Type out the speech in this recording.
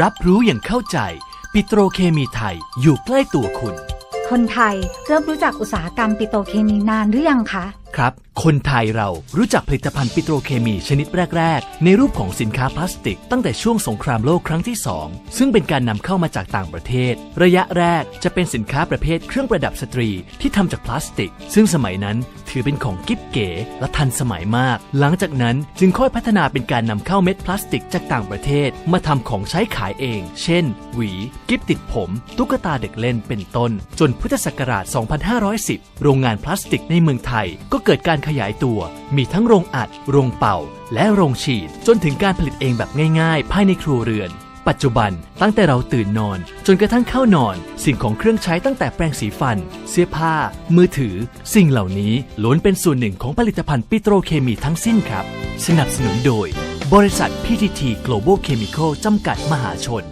รับรู้อย่างเข้าใจ ปิโตรเคมีไทยอยู่ใกล้ตัวคุณ คนไทยเริ่มรู้จักอุตสาหกรรมปิโตรเคมีนานหรือยังคะ ครับ คนไทยเรารู้จักผลิตภัณฑ์ปิโตรเคมีชนิดแรก ๆ ในรูปของสินค้าพลาสติก ตั้งแต่ช่วงสงครามโลกครั้งที่ 2 ซึ่งเป็นการนำเข้ามาจากต่างประเทศ ระยะแรกจะเป็นสินค้าประเภทเครื่องประดับสตรีที่ทำจากพลาสติก ซึ่งสมัยนั้นถือเป็นของกิ๊บเก๋และทันสมัยมาก หลังจากนั้นจึงค่อยพัฒนาเป็นการนำเข้าเม็ดพลาสติกจากต่างประเทศ มาทำของใช้ขายเอง เช่น หวี กิ๊บติดผม ตุ๊กตาเด็กเล่นเป็นต้น จนพุทธศักราช 2510 โรงงานพลาสติกในเมืองไทยก็เกิดการขยายตัว มีทั้งโรงอัด โรงเป่า และโรงฉีด จนถึงการผลิตเองแบบง่ายๆ ภายในครัวเรือน ปัจจุบันตั้งแต่เราตื่นนอน จนกระทั่งเข้านอน สิ่งของเครื่องใช้ตั้งแต่แปรงสีฟัน เสื้อผ้า มือถือ สิ่งเหล่านี้ล้วนเป็นส่วนหนึ่งของผลิตภัณฑ์ปิโตรเคมีทั้งสิ้นครับ สนับสนุนโดย บริษัท PTT Global Chemical จำกัดมหาชน